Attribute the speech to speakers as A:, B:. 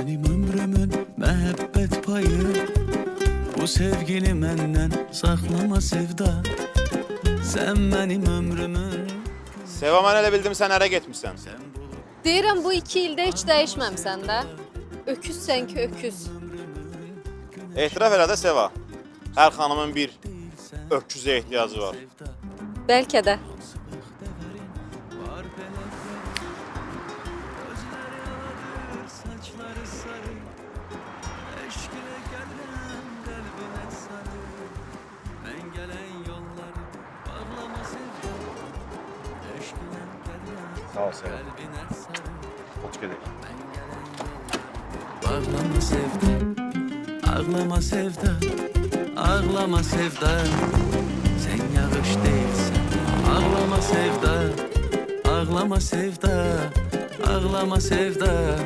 A: benim ömrümün mehabbet payı Bu sevgini menden saklama sevda Sen benim ömrümün
B: Seva mən elə bildim sən ərə getmisən.
C: Deyirəm bu iki ildə heç dəyişməmsən də. Öküzsən ki, öküz.
B: Etiraf elə də Seva. Hər xanımın bir öküzə ehtiyacı var.
C: Bəlkə də.
A: Sarı Eşk ile gelen kalbine sarı Ben gelen yolları Bağlama sevda Eşk ile gelen
B: Sağ ol Seva.
A: kalbine sarı
B: Xoş gedək.
A: Bağlama sevda Ağlama sevda Ağlama sevda Sen yağış değilsen Ağlama sevda Ağlama sevda Ağlama sevda